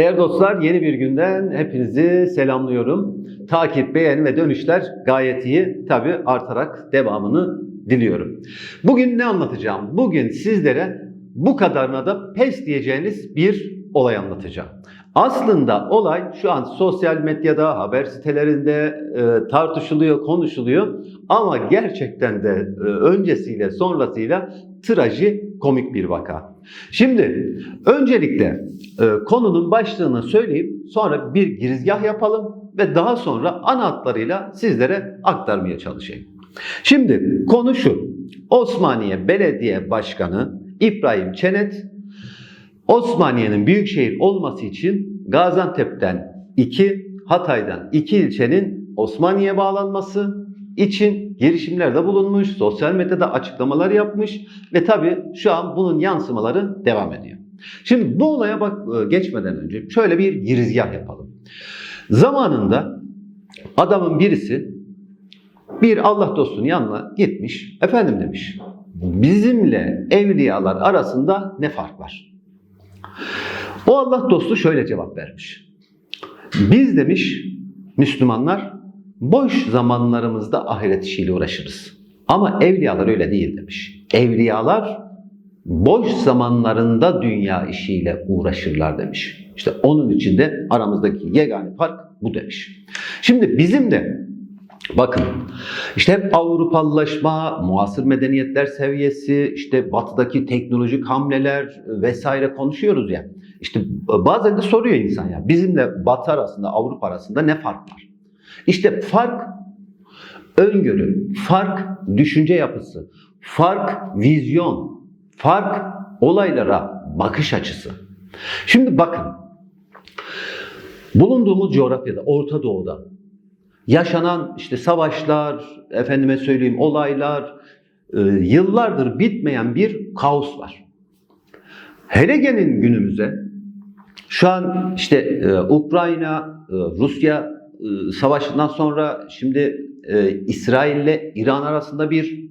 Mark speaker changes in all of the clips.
Speaker 1: Değerli dostlar yeni bir günden hepinizi selamlıyorum. Takip, beğeni ve dönüşler gayet iyi. Tabi artarak devamını diliyorum. Bugün ne anlatacağım? Bugün sizlere bu kadarına da pes diyeceğiniz bir olay anlatacağım. Aslında olay şu an sosyal medyada, haber sitelerinde e, tartışılıyor, konuşuluyor. Ama gerçekten de e, öncesiyle sonrasıyla traji komik bir vaka. Şimdi öncelikle e, konunun başlığını söyleyip sonra bir girizgah yapalım ve daha sonra ana hatlarıyla sizlere aktarmaya çalışayım. Şimdi konu şu. Osmaniye Belediye Başkanı İbrahim Çenet Osmaniye'nin büyükşehir olması için Gaziantep'ten iki, Hatay'dan iki ilçenin Osmaniye'ye bağlanması için girişimlerde bulunmuş, sosyal medyada açıklamalar yapmış ve tabii şu an bunun yansımaları devam ediyor. Şimdi bu olaya bak e, geçmeden önce şöyle bir girizgah yapalım. Zamanında adamın birisi bir Allah dostunun yanına gitmiş. Efendim demiş. Bizimle evliyalar arasında ne fark var? O Allah dostu şöyle cevap vermiş. Biz demiş Müslümanlar boş zamanlarımızda ahiret işiyle uğraşırız. Ama evliyalar öyle değil demiş. Evliyalar boş zamanlarında dünya işiyle uğraşırlar demiş. İşte onun için de aramızdaki yegane fark bu demiş. Şimdi bizim de bakın işte hep Avrupalılaşma, muasır medeniyetler seviyesi, işte batıdaki teknolojik hamleler vesaire konuşuyoruz ya. İşte bazen de soruyor insan ya bizimle batı arasında, Avrupa arasında ne fark var? İşte fark öngörü, fark düşünce yapısı, fark vizyon, fark olaylara bakış açısı. Şimdi bakın, bulunduğumuz coğrafyada, Orta Doğu'da yaşanan işte savaşlar, efendime söyleyeyim olaylar, e, yıllardır bitmeyen bir kaos var. Hele gelin günümüze, şu an işte e, Ukrayna, e, Rusya savaşından sonra şimdi e, İsrail ile İran arasında bir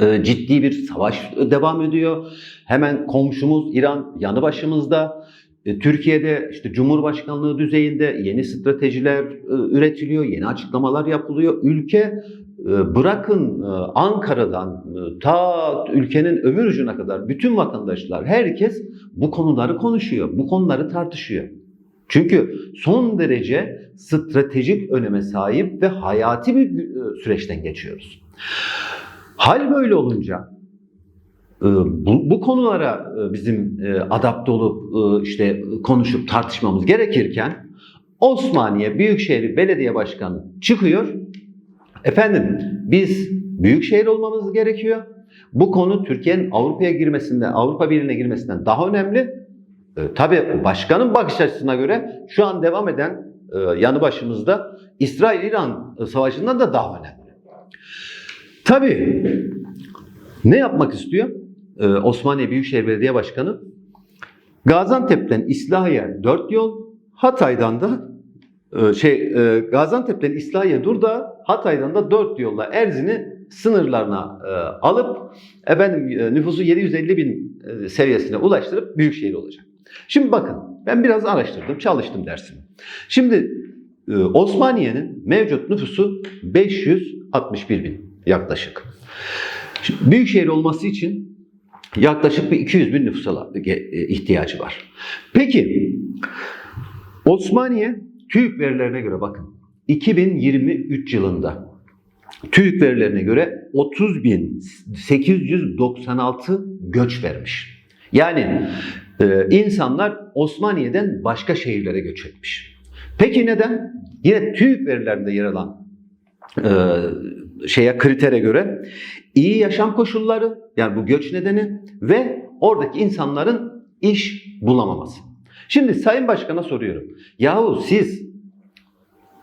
Speaker 1: e, ciddi bir savaş devam ediyor. Hemen komşumuz İran yanı başımızda. E, Türkiye'de işte Cumhurbaşkanlığı düzeyinde yeni stratejiler e, üretiliyor, yeni açıklamalar yapılıyor. Ülke e, bırakın e, Ankara'dan e, ta ülkenin öbür ucuna kadar bütün vatandaşlar, herkes bu konuları konuşuyor, bu konuları tartışıyor. Çünkü son derece stratejik öneme sahip ve hayati bir e, süreçten geçiyoruz. Hal böyle olunca e, bu, bu konulara e, bizim adapte olup işte konuşup tartışmamız gerekirken Osmaniye Büyükşehir Belediye Başkanı çıkıyor. Efendim biz büyükşehir olmamız gerekiyor. Bu konu Türkiye'nin Avrupa'ya girmesinden, Avrupa Birliği'ne girmesinden daha önemli. E, tabii başkanın bakış açısına göre şu an devam eden e, yanı başımızda İsrail-İran savaşından da daha önemli. Tabii ne yapmak istiyor? Ee, Osmaniye Büyükşehir Belediye Başkanı Gaziantep'ten İslahiye 4 yol, Hatay'dan da e, şey e, Gaziantep'ten İslahiye Durda, Hatay'dan da 4 yolla Erzin'i sınırlarına e, alıp efendim e, nüfusu 750 bin e, seviyesine ulaştırıp büyükşehir olacak. Şimdi bakın ben biraz araştırdım, çalıştım dersimi. Şimdi e, Osmaniye'nin mevcut nüfusu 561 bin yaklaşık. Şimdi, büyükşehir olması için yaklaşık bir 200 bin nüfusa e, ihtiyacı var. Peki Osmaniye TÜİK verilerine göre bakın 2023 yılında TÜİK verilerine göre 30.896 göç vermiş. Yani e, insanlar Osmaniye'den başka şehirlere göç etmiş. Peki neden? Yine TÜİK verilerinde yer alan e, şeye kritere göre iyi yaşam koşulları yani bu göç nedeni ve oradaki insanların iş bulamaması. Şimdi Sayın Başkan'a soruyorum. Yahu siz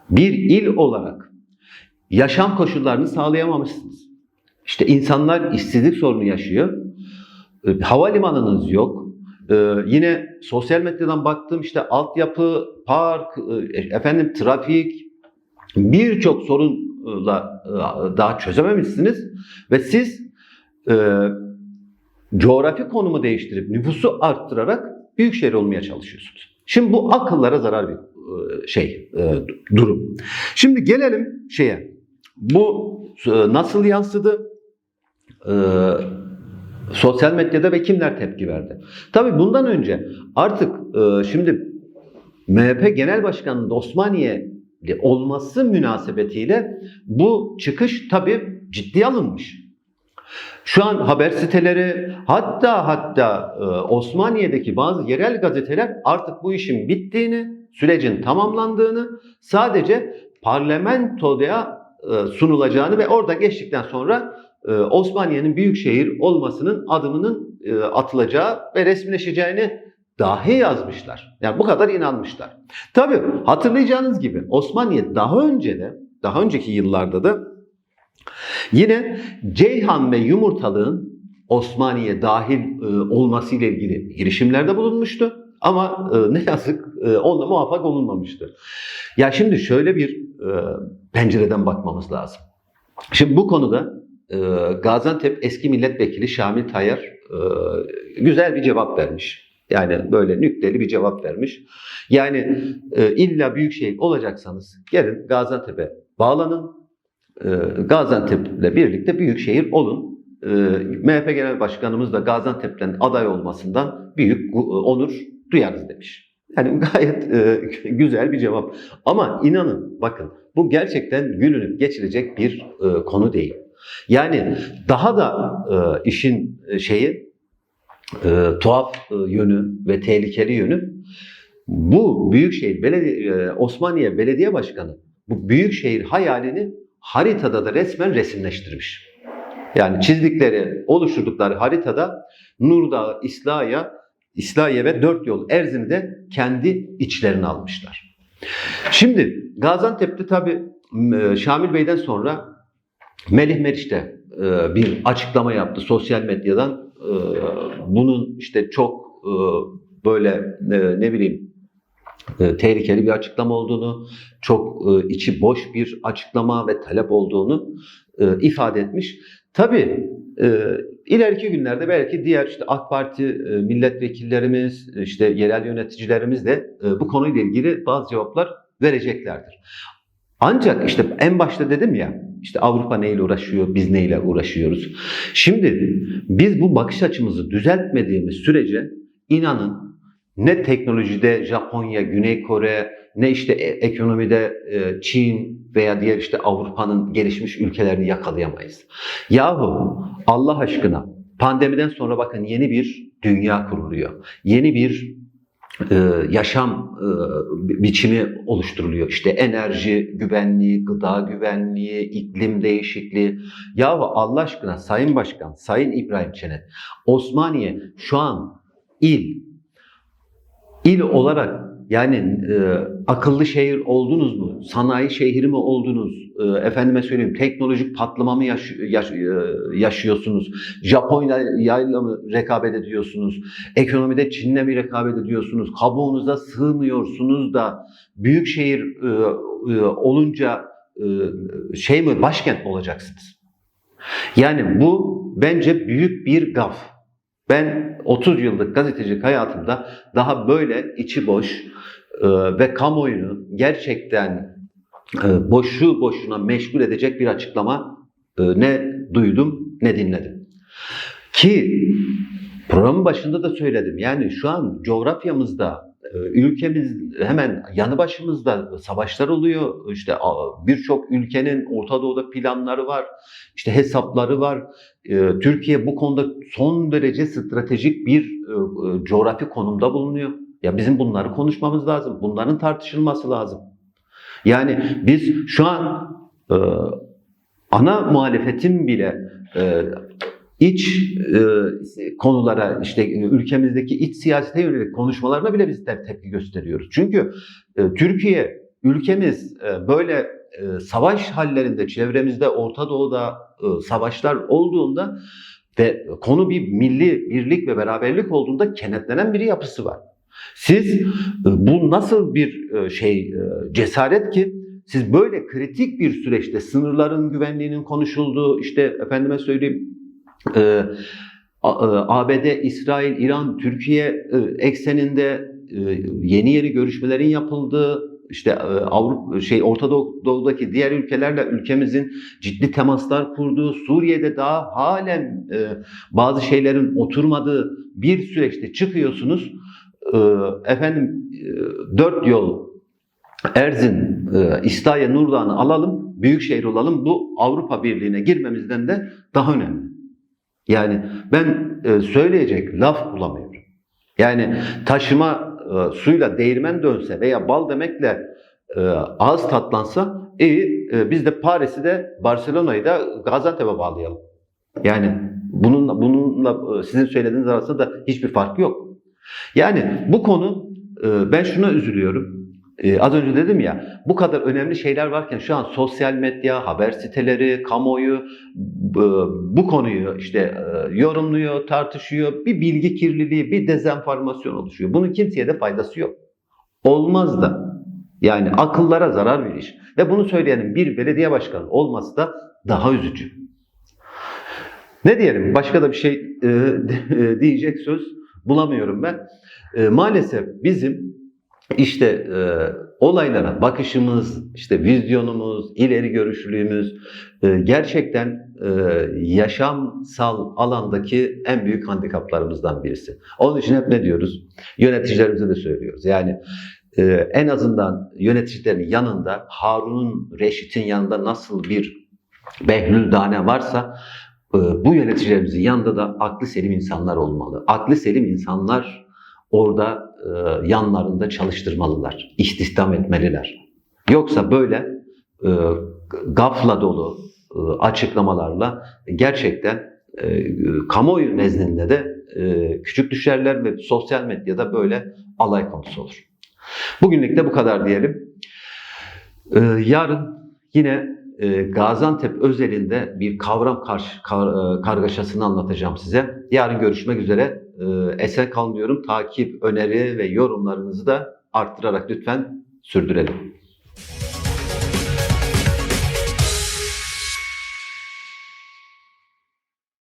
Speaker 1: bir il olarak yaşam koşullarını sağlayamamışsınız. İşte insanlar işsizlik sorunu yaşıyor. E, Havalimanınız yok. Ee, yine sosyal medyadan baktım işte altyapı, park, e, efendim trafik birçok sorunla e, daha çözememişsiniz ve siz e, coğrafi konumu değiştirip nüfusu arttırarak büyükşehir olmaya çalışıyorsunuz. Şimdi bu akıllara zarar bir e, şey durum. Şimdi gelelim şeye. Bu nasıl yansıdı? E, sosyal medyada ve kimler tepki verdi? Tabii bundan önce artık e, şimdi MHP Genel Başkanı'nın Osmaniye'li olması münasebetiyle bu çıkış tabii ciddiye alınmış. Şu an haber siteleri hatta hatta e, Osmaniye'deki bazı yerel gazeteler artık bu işin bittiğini, sürecin tamamlandığını, sadece parlamentoya e, sunulacağını ve orada geçtikten sonra Osmaniye'nin büyük şehir olmasının adımının e, atılacağı ve resmileşeceğini dahi yazmışlar. Yani bu kadar inanmışlar. Tabii hatırlayacağınız gibi Osmaniye daha önce de daha önceki yıllarda da yine Ceyhan ve Yumurtalık'ın Osmaniye dahil e, olması ile ilgili girişimlerde bulunmuştu. Ama e, ne yazık e, onunla muvaffak olunmamıştı. Ya şimdi şöyle bir e, pencereden bakmamız lazım. Şimdi bu konuda e, Gaziantep eski milletvekili Şamil Tayyar e, güzel bir cevap vermiş. Yani böyle nükteli bir cevap vermiş. Yani e, illa büyükşehir olacaksanız gelin Gaziantep'e bağlanın. E, Gaziantep'le birlikte büyükşehir olun. E, MHP Genel Başkanımız da Gaziantep'ten aday olmasından büyük onur duyarız demiş. Yani gayet e, güzel bir cevap. Ama inanın bakın bu gerçekten gülünüp geçilecek bir e, konu değil. Yani daha da e, işin şeyi e, tuhaf e, yönü ve tehlikeli yönü bu Büyükşehir Belediye e, Osmaniye Belediye Başkanı bu büyükşehir hayalini haritada da resmen resimleştirmiş. Yani çizdikleri, oluşturdukları haritada Nurdağ, İslahiye, İslahiye ve Dört Yol Erzin'i de kendi içlerine almışlar. Şimdi Gaziantep'te tabii e, Şamil Bey'den sonra Melih Meriç de e, bir açıklama yaptı sosyal medyadan. E, bunun işte çok e, böyle ne bileyim tehlikeli bir açıklama olduğunu, çok içi boş bir açıklama ve talep olduğunu ifade etmiş. Tabii ileriki günlerde belki diğer işte AK Parti milletvekillerimiz, işte yerel yöneticilerimiz de bu konuyla ilgili bazı cevaplar vereceklerdir. Ancak işte en başta dedim ya işte Avrupa neyle uğraşıyor, biz neyle uğraşıyoruz. Şimdi biz bu bakış açımızı düzeltmediğimiz sürece inanın ne teknolojide Japonya, Güney Kore, ne işte e, ekonomide e, Çin veya diğer işte Avrupa'nın gelişmiş ülkelerini yakalayamayız. Yahu Allah aşkına pandemiden sonra bakın yeni bir dünya kuruluyor. Yeni bir e, yaşam e, biçimi oluşturuluyor. İşte enerji güvenliği, gıda güvenliği, iklim değişikliği. Yahu Allah aşkına Sayın Başkan, Sayın İbrahim Çenet, Osmaniye şu an il, il olarak yani e, akıllı şehir oldunuz mu? Sanayi şehri mi oldunuz? E, efendime söyleyeyim teknolojik patlama mı yaş, yaş, e, yaşıyorsunuz? Japonya'yla mı rekabet ediyorsunuz? Ekonomide Çin'le mi rekabet ediyorsunuz? Kabuğunuza sığmıyorsunuz da büyük şehir e, e, olunca şey mi başkent olacaksınız? Yani bu bence büyük bir gaf. Ben 30 yıllık gazetecilik hayatımda daha böyle içi boş ve kamuoyunu gerçekten boşu boşuna meşgul edecek bir açıklama e, ne duydum ne dinledim. Ki programın başında da söyledim. Yani şu an coğrafyamızda ee, ülkemiz hemen yanı başımızda savaşlar oluyor. İşte birçok ülkenin Orta Doğu'da planları var. İşte hesapları var. Ee, Türkiye bu konuda son derece stratejik bir e, e, coğrafi konumda bulunuyor. Ya bizim bunları konuşmamız lazım. Bunların tartışılması lazım. Yani biz şu an e, ana muhalefetin bile iç e, konulara işte ülkemizdeki iç siyasete yönelik konuşmalarına bile biz tepki gösteriyoruz. Çünkü e, Türkiye ülkemiz e, böyle e, savaş hallerinde çevremizde Orta Doğu'da e, savaşlar olduğunda ve konu bir milli birlik ve beraberlik olduğunda kenetlenen bir yapısı var. Siz e, bu nasıl bir e, şey e, cesaret ki siz böyle kritik bir süreçte sınırların güvenliğinin konuşulduğu işte efendime söyleyeyim ABD, İsrail, İran, Türkiye ekseninde yeni yeni görüşmelerin yapıldığı işte Avrupa şey Orta Doğu- Doğu'daki diğer ülkelerle ülkemizin ciddi temaslar kurduğu, Suriye'de daha halen bazı şeylerin oturmadığı bir süreçte çıkıyorsunuz. E, efendim e, dört yol Erzin, e, İslahiye, Nurdağ'ını alalım, büyükşehir olalım. Bu Avrupa Birliği'ne girmemizden de daha önemli. Yani ben söyleyecek laf bulamıyorum. Yani taşıma suyla değirmen dönse veya bal demekle ağız tatlansa iyi biz de Paris'i de Barcelona'yı da Gaziantep'e bağlayalım. Yani bununla bununla sizin söylediğiniz arasında da hiçbir fark yok. Yani bu konu e, ben şuna üzülüyorum. E, az önce dedim ya bu kadar önemli şeyler varken şu an sosyal medya, haber siteleri, kamuoyu e, bu konuyu işte yorumluyor, tartışıyor. Bir bilgi kirliliği, bir dezenformasyon oluşuyor. Bunun kimseye de faydası yok. Olmaz da. Yani akıllara zarar bir iş. Ve bunu söyleyenin bir belediye başkanı olması da daha üzücü. Ne diyelim? Başka da bir şey e, diyecek söz bulamıyorum ben. E, maalesef bizim işte e, olaylara bakışımız, işte vizyonumuz, ileri görüşlülüğümüz e, gerçekten e, yaşamsal alandaki en büyük handikaplarımızdan birisi. Onun için hep ne diyoruz? Yöneticilerimize de söylüyoruz. Yani e, en azından yöneticilerin yanında Harun'un, Reşit'in yanında nasıl bir Behlül Dane varsa bu yöneticilerimizin yanında da aklı selim insanlar olmalı. Aklı selim insanlar orada e, yanlarında çalıştırmalılar, istihdam etmeliler. Yoksa böyle e, gafla dolu e, açıklamalarla gerçekten kamuoyu nezdinde de küçük düşerler ve sosyal medyada böyle alay konusu olur. Bugünlük de bu kadar diyelim. Yarın yine e, Gaziantep özelinde bir kavram karşı, kar- e, kargaşasını anlatacağım size. Yarın görüşmek üzere. E, kalmıyorum. Takip, öneri ve yorumlarınızı da arttırarak lütfen sürdürelim.